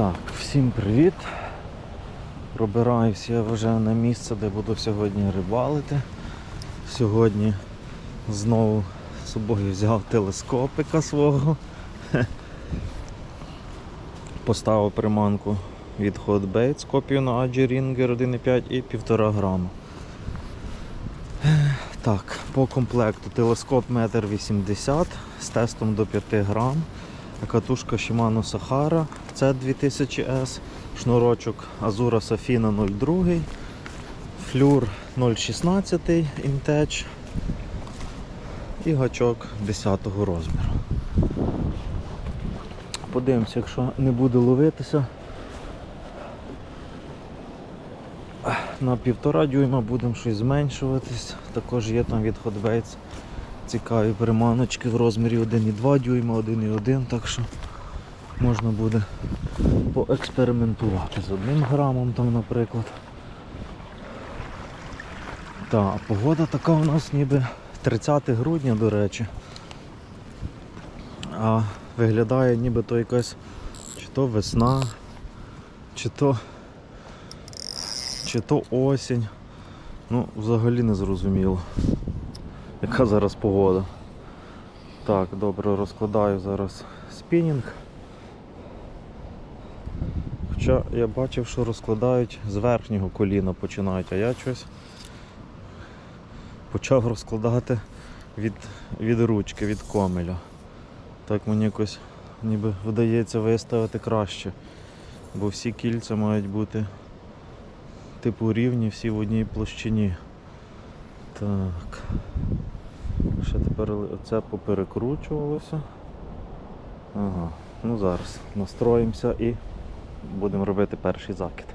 Так, всім привіт. Пробираюся вже на місце, де буду сьогодні рибалити. Сьогодні знову з собою взяв телескопика свого. Поставив приманку від Hot Bait з копію на Aji Ringer 1,5 і 1,5 грама. Так, по комплекту телескоп 1,80 м з тестом до 5 грам. Катушка Shimano Sahara C2000S, шнурочок Azura Safina 02, флюр 0,16 Intech і гачок 10 розміру. Подивимося, якщо не буде ловитися. На півтора дюйма будемо щось зменшуватись. Також є там від Hot Baits цікаві приманочки в розмірі 1,2 дюйма, 1,1, так що можна буде поекспериментувати з одним грамом там, наприклад. Так, погода така у нас ніби 30 грудня, до речі. А виглядає ніби то якась чи то весна, чи то чи то осінь. Ну, взагалі не зрозуміло, яка зараз погода. Так, добре, розкладаю зараз спінінг. Хоча я бачив, що розкладають з верхнього коліна починають, а я щось почав розкладати від, від ручки, від комеля. Так мені якось ніби вдається виставити краще. Бо всі кільця мають бути типу рівні, всі в одній площині. Так. Ще тепер оце поперекручувалося. Ага. Ну зараз настроїмося і будемо робити перший закид.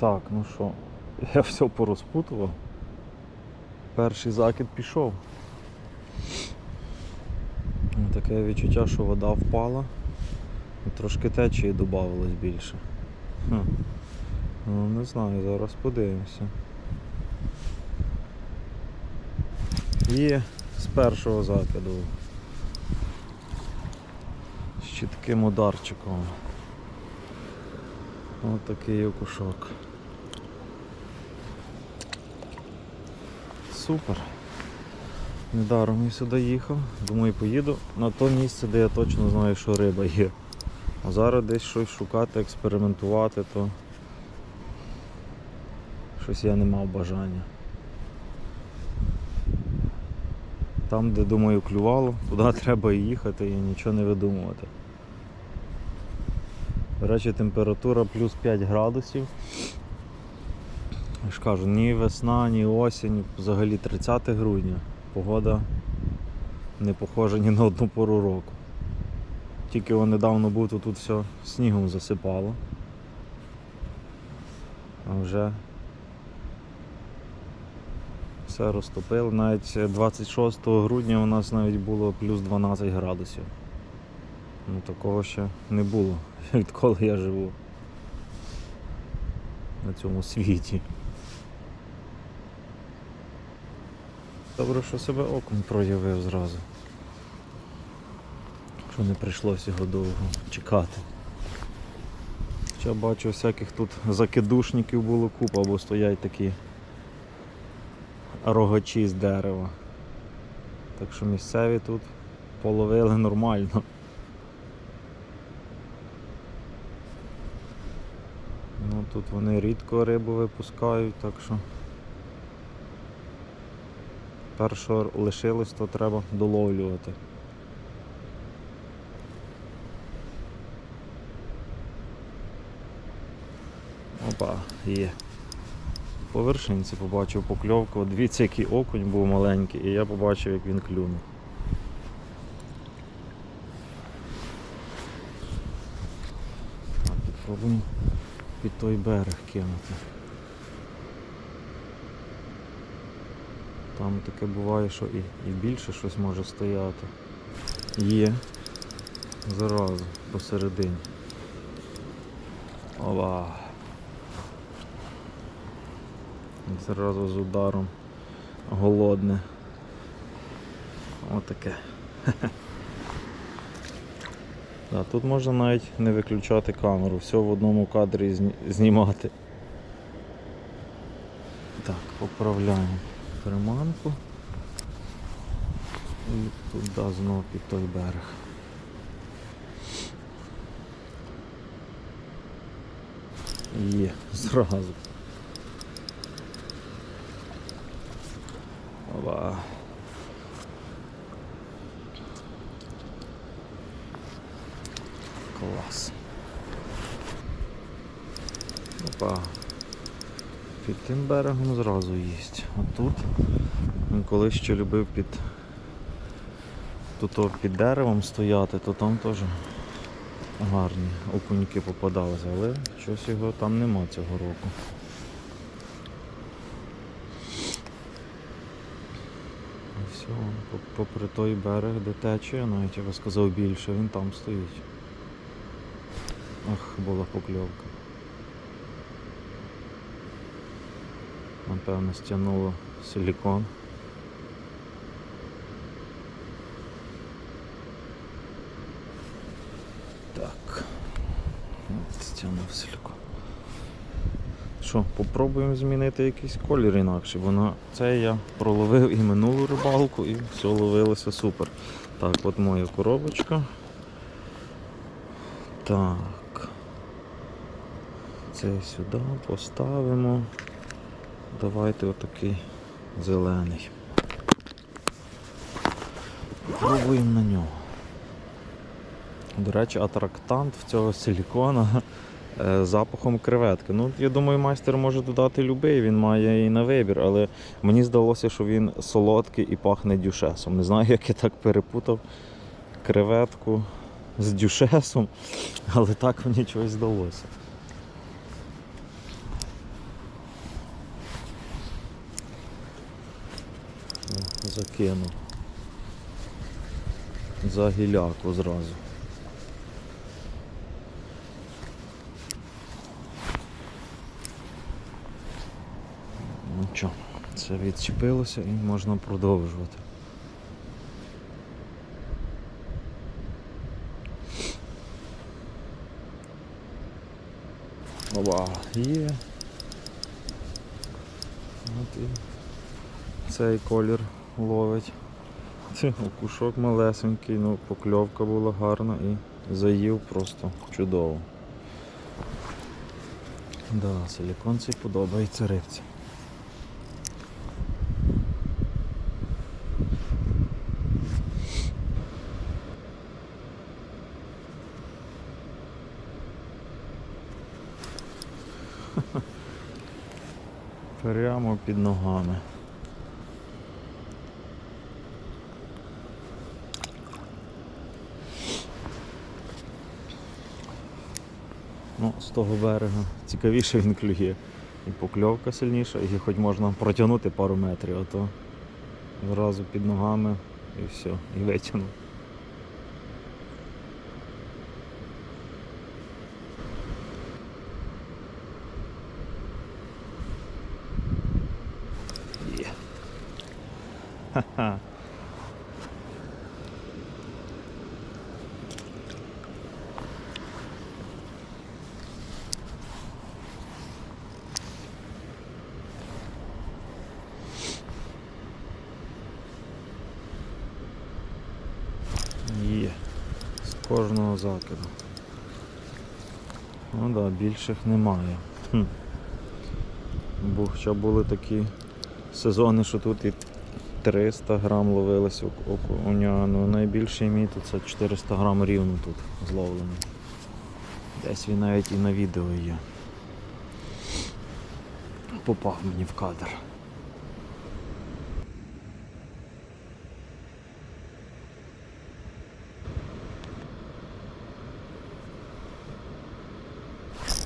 Так, ну що, я все порозпутував. Перший закид пішов. Таке відчуття, що вода впала трошки течії додавалось більше. Хм. Ну, не знаю, зараз подивимося. Є з першого закиду. З чітким ударчиком. Ось такий окушок. Супер. Недаром я сюди їхав, думаю поїду на то місце, де я точно знаю, що риба є. А зараз десь щось шукати, експериментувати, то щось я не мав бажання. Там, де думаю клювало, туди треба їхати і нічого не видумувати. До речі, температура плюс 5 градусів. Я ж кажу, ні весна, ні осінь, взагалі 30 грудня. Погода не похожа ні на одну пору року. Тільки он недавно був, то тут все снігом засипало. А вже все розтопило. Навіть 26 грудня у нас навіть було плюс 12 градусів. Ну такого ще не було, відколи я живу на цьому світі. Добре, що себе окунь проявив зразу. Що не прийшлося його довго чекати. Хоча бачу всяких тут закидушників було купа, або стоять такі рогачі з дерева. Так що місцеві тут половили нормально. Ну тут вони рідко рибу випускають, так що перше лишилось, то треба доловлювати. Опа, є. По вершинці побачив покльовку. Дивіться, який окунь був маленький, і я побачив, як він клюнув. Попробуємо під той берег кинути. Там таке буває, що і, і більше щось може стояти. Є. Заразу посередині. Ова. Зразу з ударом голодне. Отаке. Да, тут можна навіть не виключати камеру, все в одному кадрі знімати. Так, поправляємо приманку. І туди знову під той берег. Є, зразу. Ова. Клас. Опа. Під тим берегом зразу їсть. А тут він колись ще любив під тут під деревом стояти, то там теж гарні окуньки попадалися, але щось його там нема цього року. І все, по- попри той берег, де тече, навіть я би сказав більше, він там стоїть. Ах, була покльовка. Напевно, стягнуло силікон. Так. От, Стягнув силікон. Що, попробуємо змінити якийсь колір інакше, бо це я проловив і минулу рибалку і все ловилося супер. Так, от моя коробочка. Так. Це сюди поставимо. Давайте отакий зелений. Пробуємо на нього. До речі, атрактант в цього силікона запахом креветки. Ну, я думаю, майстер може додати любий, він має і на вибір, але мені здалося, що він солодкий і пахне дюшесом. Не знаю, як я так перепутав креветку з дюшесом, але так мені чогось здалося. О, Закинув. За гіляку зразу. Ну що, це відчепилося і можна продовжувати. Ова, є. От і цей колір ловить. Це окушок малесенький, ну покльовка була гарна і заїв просто чудово. Да, силікон цей подобається рибці. Прямо під ногами. Ну, з того берега цікавіше він клює. І покльовка сильніша, і хоч можна протягнути пару метрів, а то зразу під ногами і все, і витягнув. Є. Ха-ха. Є. З кожного закиду. Ну да, більших немає. Хм. Бо ще були такі сезони, що тут і 300 грам ловилось оку- окуня. Ну найбільший мій тут це 400 грам рівно тут зловлено. Десь він навіть і на відео є. Попав мені в кадр.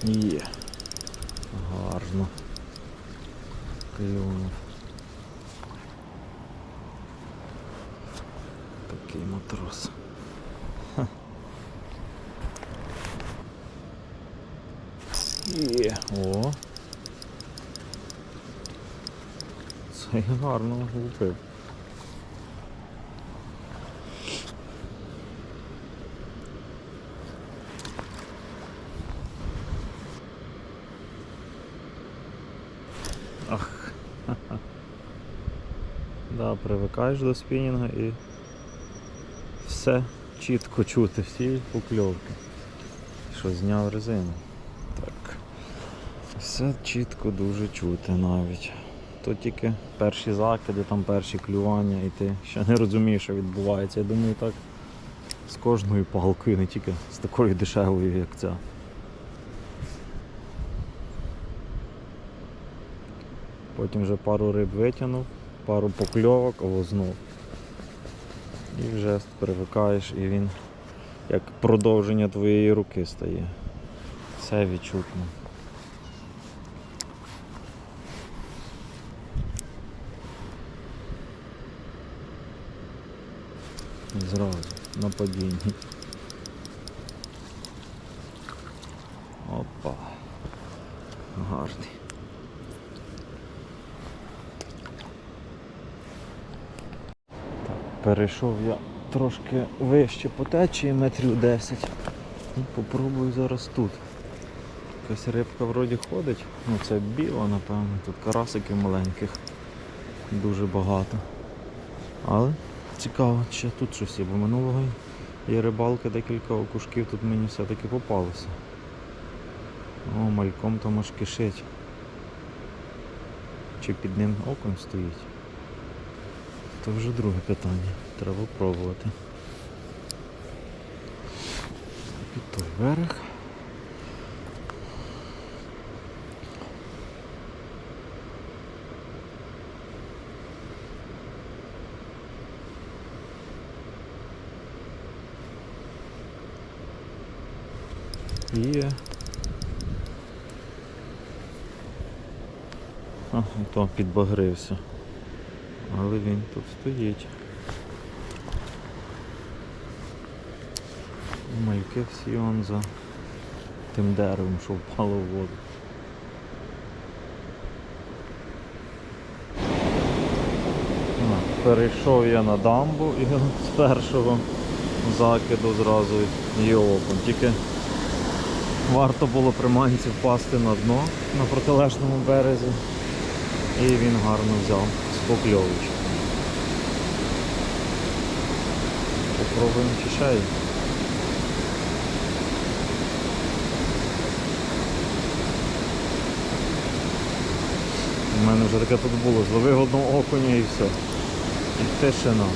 Є. Гарно. Клюнув. Такий матрос. Ха. Є. О. І гарно влупив. Ах. Да, привикаєш до спінінга і все чітко чути, всі покльовки. Що зняв резину. Так. Все чітко дуже чути навіть. То тільки перші закиди, там перші клювання, і ти ще не розумієш, що відбувається. Я думаю, так з кожною палкою, не тільки з такою дешевою, як ця. Потім вже пару риб витягнув, пару покльовок, о, знов. І вже привикаєш, і він як продовження твоєї руки стає. Все відчутно. Зразу на падінні. Опа. Гарний. Так, перейшов я трошки вище по течії, метрів 10. І попробую зараз тут. Якась рибка вроді ходить. Ну це біла, напевно. Тут карасиків маленьких дуже багато. Але цікаво, чи тут щось є, бо минулого є рибалки, декілька окушків тут мені все-таки попалося. О, мальком там аж кишить. Чи під ним окунь стоїть? То вже друге питання. Треба пробувати. Під той берег. Є. А, то підбагрився. Але він тут стоїть. Мальки всі он за тим деревом, що впало в воду. Перейшов я на дамбу і з першого закиду зразу є окунь. Тільки варто було приманці впасти на дно на протилежному березі. І він гарно взяв з. Попробуємо чи. У мене вже таке тут було. Зловив одного окуня і все. І тишина.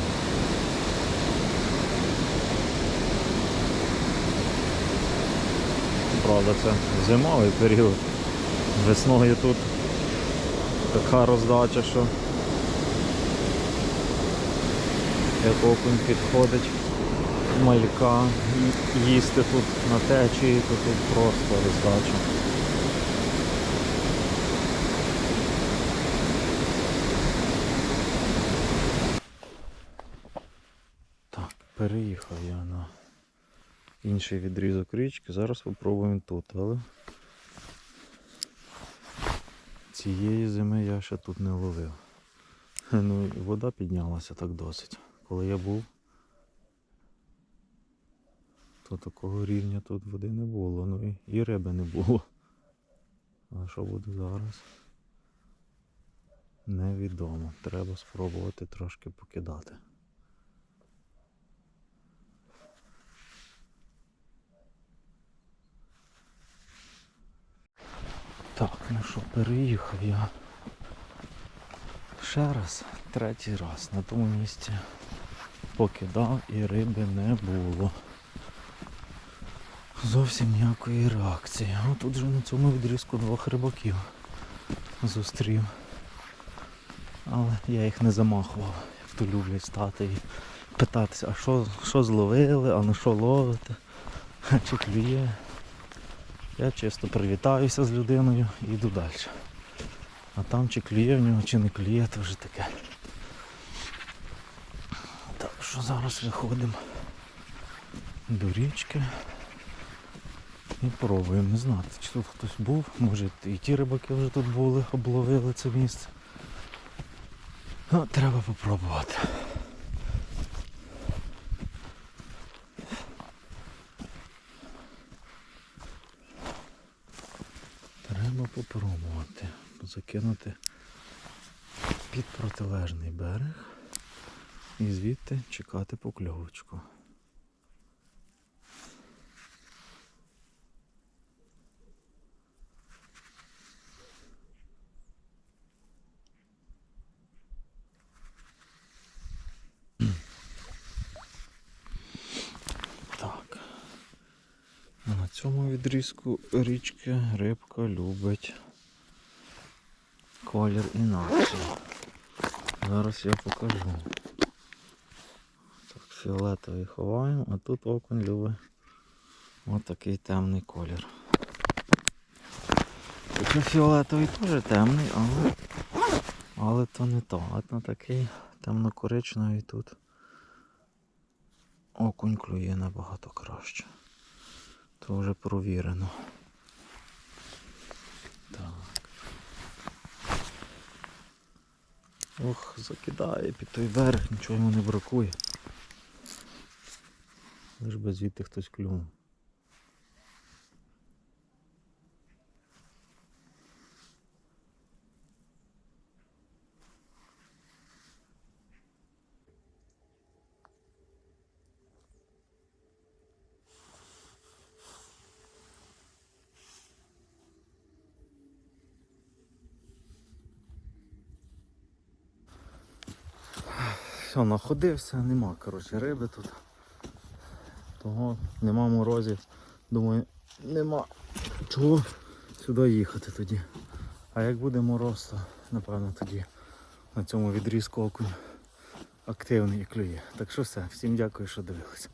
Правда, це зимовий період. Весною тут така роздача, що як окунь підходить малька їсти тут на течії, то тут просто роздача. Так, переїхав я на інший відрізок річки. Зараз спробуємо тут, але цієї зими я ще тут не ловив. Ну, вода піднялася так досить. Коли я був, то такого рівня тут води не було. Ну і, і риби не було. А що буде зараз? Невідомо. Треба спробувати трошки покидати. Так, ну що, переїхав я ще раз, третій раз на тому місці покидав і риби не було. Зовсім ніякої реакції. А тут же на цьому відрізку двох рибаків зустрів. Але я їх не замахував, як то люблять стати і питатися, а що, що зловили, а на що ловите, чи клює. Я чисто привітаюся з людиною і йду далі. А там чи клює в нього, чи не клює, то вже таке. Так що зараз виходимо до річки і пробуємо. Не знати, чи тут хтось був, може і ті рибаки вже тут були, обловили це місце. Ну, треба попробувати. Треба попробувати закинути під протилежний берег і звідти чекати покльовочку. Так. На цьому відрізку річки рибка любить колір інакший. Зараз я покажу. Фіолетовий ховаємо, а тут окунь любить отакий темний колір. Хоча фіолетовий теж темний, але, але то не то. От на такий темно-коричневий тут окунь клює набагато краще. То вже провірено. Так. Ох, закидає під той берег, нічого йому не бракує. Лиш би звідти хтось клюнув. Все, находився, нема, коротше, риби тут. Того нема морозів. Думаю, нема чого сюди їхати тоді. А як буде мороз, то напевно тоді на цьому відрізку окунь активний і клює. Так що все, всім дякую, що дивилися.